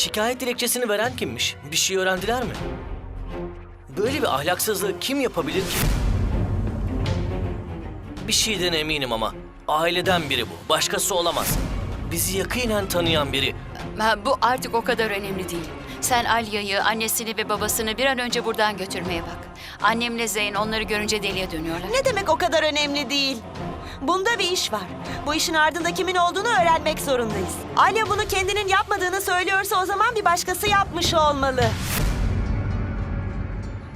Şikayet dilekçesini veren kimmiş? Bir şey öğrendiler mi? Böyle bir ahlaksızlığı kim yapabilir ki? Bir şeyden eminim ama. Aileden biri bu. Başkası olamaz. Bizi yakinen tanıyan biri. Ha, Bu artık o kadar önemli değil. Sen Alya'yı, annesini ve babasını bir an önce buradan götürmeye bak. Annemle Zeyn onları görünce deliye dönüyorlar. Ne demek o kadar önemli değil? Bunda bir iş var. Bu işin ardında kimin olduğunu öğrenmek zorundayız. Alya bunu kendinin yapmadığını söylüyorsa o zaman bir başkası yapmış olmalı.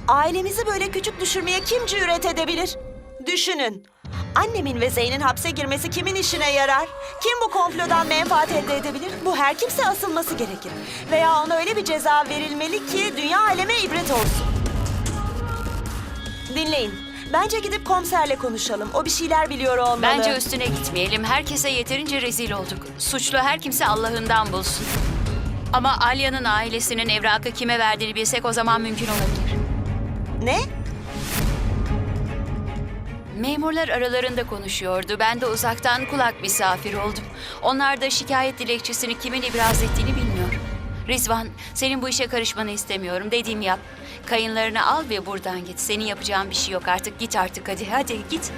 Ailemizi böyle küçük düşürmeye kim cüret edebilir? Düşünün. Annemin ve Zeyn'in hapse girmesi kimin işine yarar? Kim bu komplodan menfaat elde edebilir? Bu her kimse asılması gerekir. Veya ona öyle bir ceza verilmeli ki dünya aleme ibret olsun. Dinleyin. Bence gidip komiserle konuşalım. O bir şeyler biliyor olmalı. Bence üstüne gitmeyelim. Herkese yeterince rezil olduk. Suçlu her kimse Allah'ından bulsun. Ama Alya'nın ailesinin evrakı kime verdiğini bilsek o zaman mümkün olabilir. Ne? Memurlar aralarında konuşuyordu. Ben de uzaktan kulak misafir oldum. Onlar da şikayet dilekçesini kimin ibraz ettiğini bilmiyor. Rizvan, senin bu işe karışmanı istemiyorum. Dediğimi yap. Kayınlarını al ve buradan git. Senin yapacağın bir şey yok artık. Git artık hadi. Hadi git.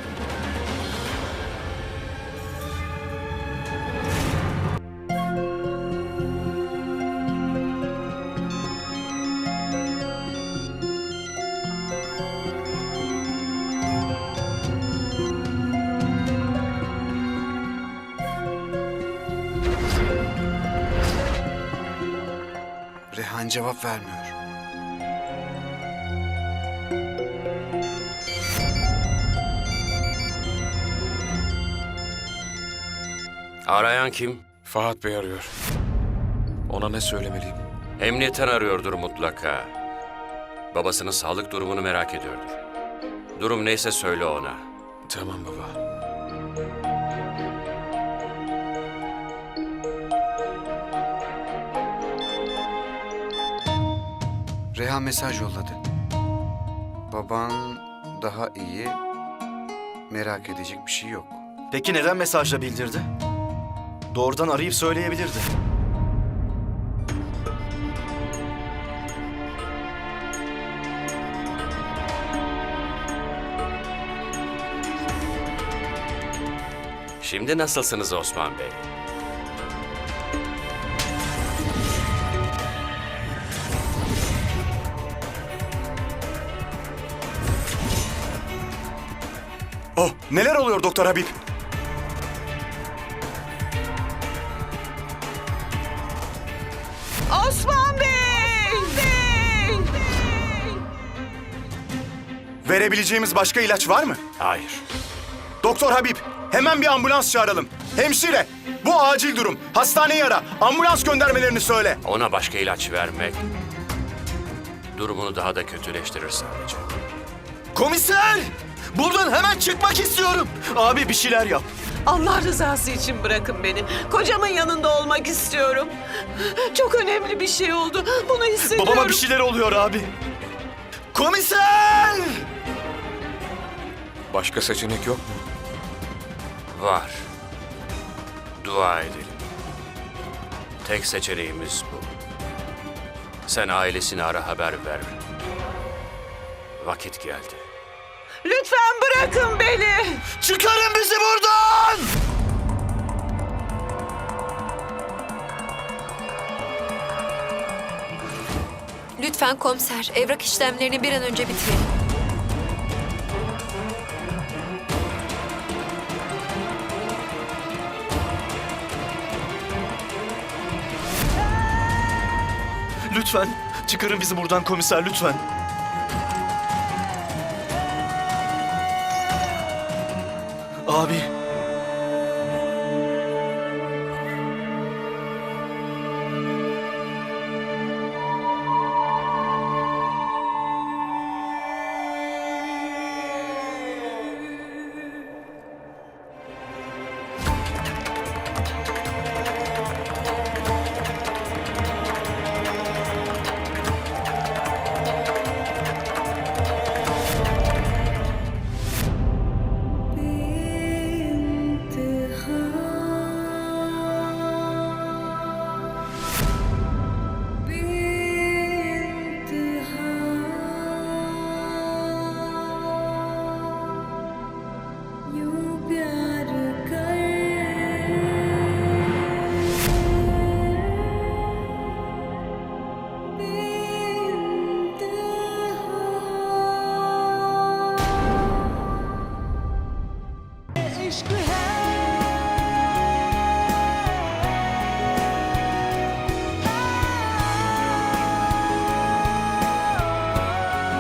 Rehan cevap vermiyor. Arayan kim? Fahat Bey arıyor. Ona ne söylemeliyim? Emniyetten arıyordur mutlaka. Babasının sağlık durumunu merak ediyordur. Durum neyse söyle ona. Tamam baba. Rehan mesaj yolladı. Baban daha iyi, merak edecek bir şey yok. Peki neden mesajla bildirdi? Doğrudan arayıp söyleyebilirdi. Şimdi nasılsınız Osman Bey? Oh, neler oluyor Doktor Habib? Osman Bey! Verebileceğimiz başka ilaç var mı? Hayır. Doktor Habib, hemen bir ambulans çağıralım. Hemşire, bu acil durum. Hastaneyi ara. Ambulans göndermelerini söyle. Ona başka ilaç vermek durumunu daha da kötüleştirir sadece. Komiser! Buradan hemen çıkmak istiyorum. Abi bir şeyler yap. Allah rızası için bırakın beni. Kocamın yanında olmak istiyorum. Çok önemli bir şey oldu. Bunu hissediyorum. Babama bir şeyler oluyor abi. Komiser! Başka seçenek yok mu? Var. Dua edelim. Tek seçeneğimiz bu. Sen ailesini ara haber ver. Vakit geldi. Lütfen bırakın beni. Çıkarın bizi buradan! Lütfen komiser, evrak işlemlerini bir an önce bitirelim. Lütfen çıkarın bizi buradan komiser lütfen. Abi. Aşkı.